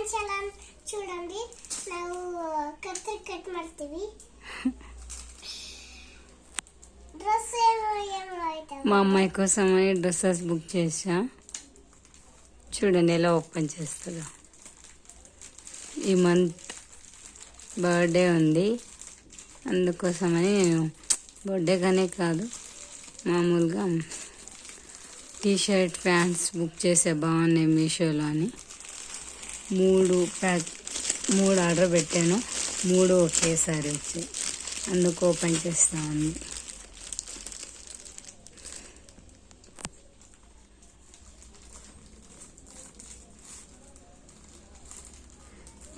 Friends ಎಲ್ಲ చూడండి ನಾವು ಕತ್ತರಿ ಕಟ್ ಮಾಡ್ತೀವಿ ಡ್ರೆಸ್ ಏನು ಏನು ಆಯ್ತಾ మా అమ్మాయి కోసమని డ్రెస్సెస్ బుక్ చేసా చూడండి ఎలా ఓపెన్ చేస్తుందో ఈ మంత్ బర్త్డే ఉంది అందుకోసమని నేను బర్త్డే కానీ కాదు మామూలుగా టీ షర్ట్ ప్యాంట్స్ బుక్ చేసే బాగున్నాయి మీషోలో అని మూడు ప్యాక్ మూడు ఆర్డర్ పెట్టాను. మూడు ఒకేసారి వచ్చాయి అందుకు ఓపెన్ చేస్తా ఉంది.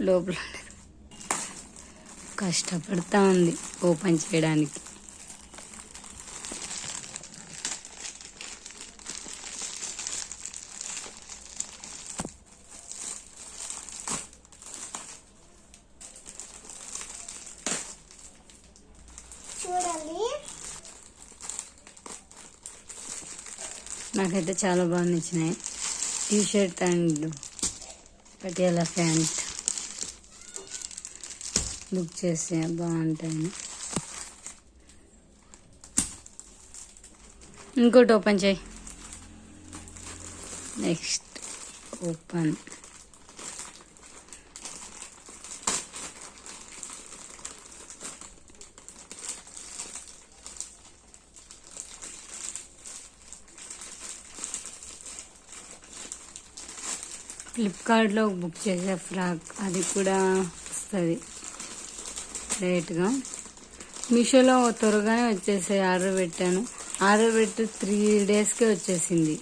లోపల కష్టపడతా ఉంది ఓపెన్ చేయడానికి చూడండి నాకైతే చాలా బాగా నచ్చినాయి. T shirt and Patiala pant book చేస్తే బాగుంటాయని. ఇంకోటి ఓపెన్ చేయి. Next open. ఫ్లిప్కార్ట్లో బుక్ చేసే ఫ్రాక్ అది కూడా వస్తుంది. లేట్గా మీషోలో త్వరగానే వచ్చేసాయి. ఆర్డర్ పెట్టాను. ఆర్డర్ పెట్టి త్రీ డేస్కే వచ్చేసింది.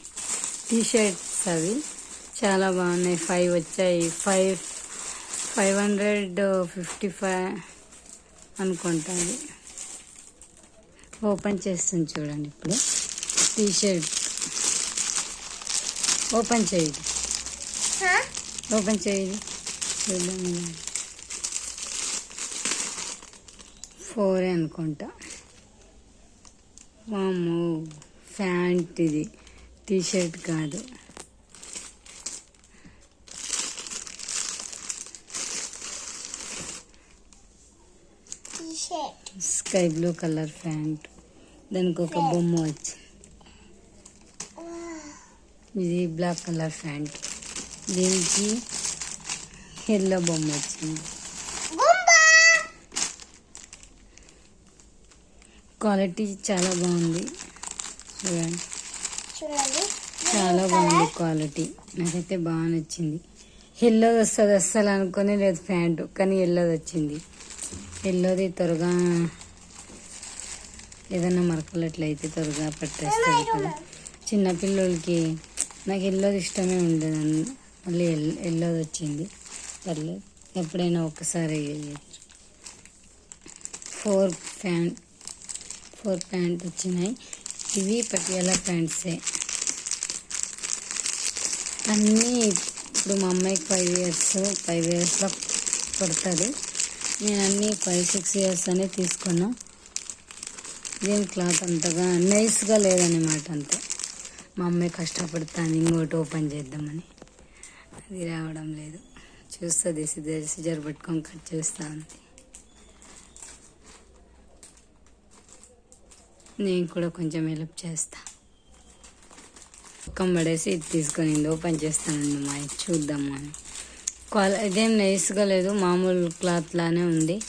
టీ షర్ట్స్ అవి చాలా బాగున్నాయి. ఫైవ్ వచ్చాయి. Five five hundred fifty five అనుకుంటుంది ఓపెన్ చేస్తుంది చూడండి ఇప్పుడు. టీ షర్ట్ ఓపెన్ చేయండి ఓపెన్ చూద్దాం ఇలా. ఫోర్ అనుకుంటా. వాము ప్యాంట్ ఇది. టీ షర్ట్ కాదు స్కై బ్లూ కలర్ ప్యాంట్. దానికి ఒక బొమ్మ వచ్చింది. ఇది బ్లాక్ కలర్ ప్యాంట్. దీనికి ఎల్లో బొమ్మ వచ్చింది. క్వాలిటీ చాలా బాగుంది. చూడండి. చాలా బాగుంది క్వాలిటీ. నాకైతే బాగా నచ్చింది. ఎల్లోది వస్తుంది అస్సలు అనుకునే లేదు ప్యాంటు కానీ ఎల్లోది వచ్చింది. ఎల్లోది త్వరగా ఏదైనా మరకలట్లయితే త్వరగా పట్టేస్తుంది కదా. చిన్నపిల్లలకి నాకు ఎల్లోది ఇష్టమే ఉండదు మళ్ళీ ఎల్ ఎల్లోది వచ్చింది. పర్లేదు ఎప్పుడైనా ఒకసారి ఫోర్ ప్యాంట్ ఫోర్ ప్యాంట్ వచ్చినాయి. ఇవి పటియాలా ప్యాంట్సే. అన్నీ ఇప్పుడు మా అమ్మాయికి ఫైవ్ ఇయర్స్ ఫైవ్ ఇయర్స్లో పడుతుంది నేను అన్నీ ఫైవ్ సిక్స్ ఇయర్స్ అనే తీసుకున్నా. దీని క్లాత్ అంతగా నైస్గా లేదన్నమాట అంతే. మా అమ్మాయి కష్టపడతాను ఇంకోటి ఓపెన్ చేద్దామని. అది రావడం లేదు. చూస్తుంది సిజర్ సిజర్ పట్టుకొని కట్ చేస్తా ఉంది. నేను కూడా కొంచెం హెల్ప్ చేస్తా. పక్కన పడేసి ఇది తీసుకొని ఓపెన్ చేస్తానండి మా ఇది చూద్దాం అని. క్వాల ఇదేం నైస్గా లేదు మామూలు క్లాత్ లానే ఉంది.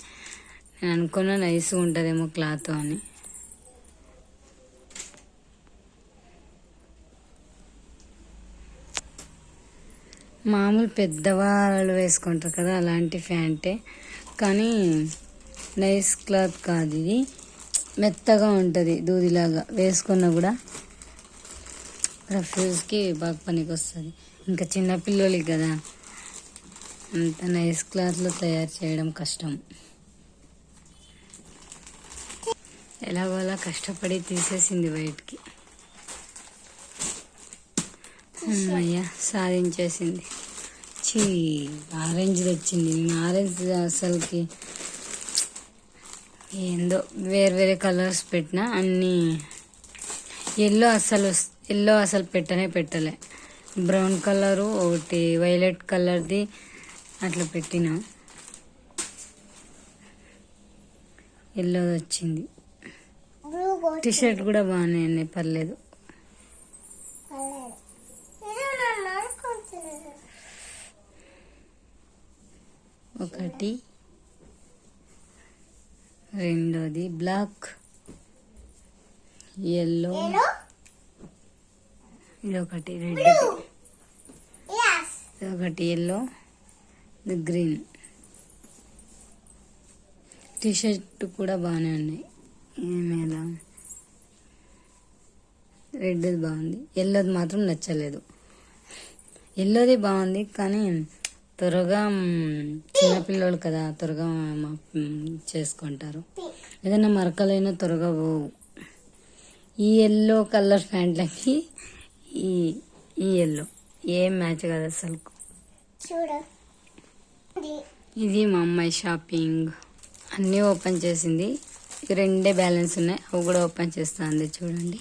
నేను అనుకున్న నైస్గా ఉంటుందేమో క్లాత్ అని. మామూలు పెద్దవాళ్ళు వేసుకుంటారు కదా అలాంటి ప్యాంటే. కానీ నైస్ క్లాత్ కాదు ఇది. మెత్తగా ఉంటుంది దూదిలాగా. వేసుకున్నా కూడా రఫ్యూజ్కి బాగా పనికి వస్తుంది ఇంకా చిన్నపిల్లలకి కదా. అంత నైస్ క్లాత్లో తయారు చేయడం కష్టం. ఎలాగోలా కష్టపడి తీసేసింది బయటికి. అమ్మయ్య సాధించేసింది. చీ ఆరెంజ్ తెచ్చింది. నేను ఆరెంజ్ అసలుకి ఏందో వేరే వేరే కలర్స్ పెట్టినా అన్నీ ఎల్లో అసలు ఎల్లో అసలు పెట్టనే పెట్టలే. బ్రౌన్ కలరు ఒకటి వైలెట్ కలర్ది అట్లా పెట్టిన. ఎల్లోది వచ్చింది. టీషర్ట్ కూడా బాగానే పర్లేదు. ఒకటి రెండోది బ్లాక్ ఎల్లో ఇది ఒకటి రెడ్ ఒకటి ఎల్లో గ్రీన్ టీ షర్ట్ కూడా బాగానే ఉన్నాయి ఏమి ఎలా రెడ్ది బాగుంది. ఎల్లోది మాత్రం నచ్చలేదు. ఎల్లోది బాగుంది కానీ త్వరగా చిన్నపిల్లలు కదా త్వరగా చేసుకుంటారు. ఏదైనా మరకలైనా త్వరగా పోవు ఈ ఎల్లో కలర్ ప్యాంట్లకి ఈ ఈ ఎల్లో ఏం మ్యాచ్ కాదు అసలు. చూడు. ఇది మా అమ్మాయి షాపింగ్. అన్నీ ఓపెన్ చేసింది. రెండే బ్యాలెన్స్ ఉన్నాయి. అవి కూడా ఓపెన్ చేస్తుంది చూడండి.